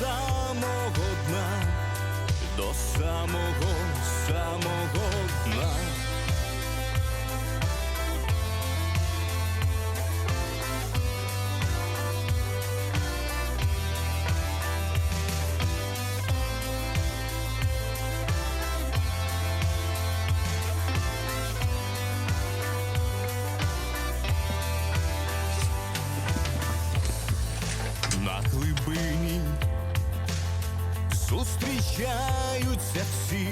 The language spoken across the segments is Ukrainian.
самого дна, до самого, самого дна. на глибині зустрічаються всі,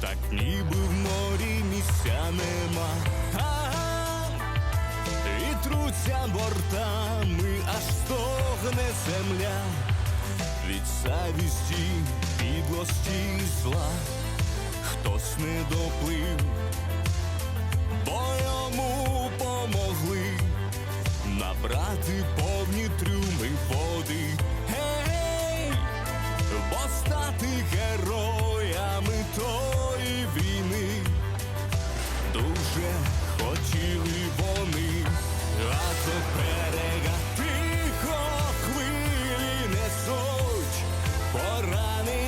так ніби в морі місця нема. Ага, і труться бортами, аж стогне земля. Від завісті, підлості і зла, хтось не доплив, бо йому помогли набрати дуже хотіли вони, а це берега тихо хвилі несуть поранені.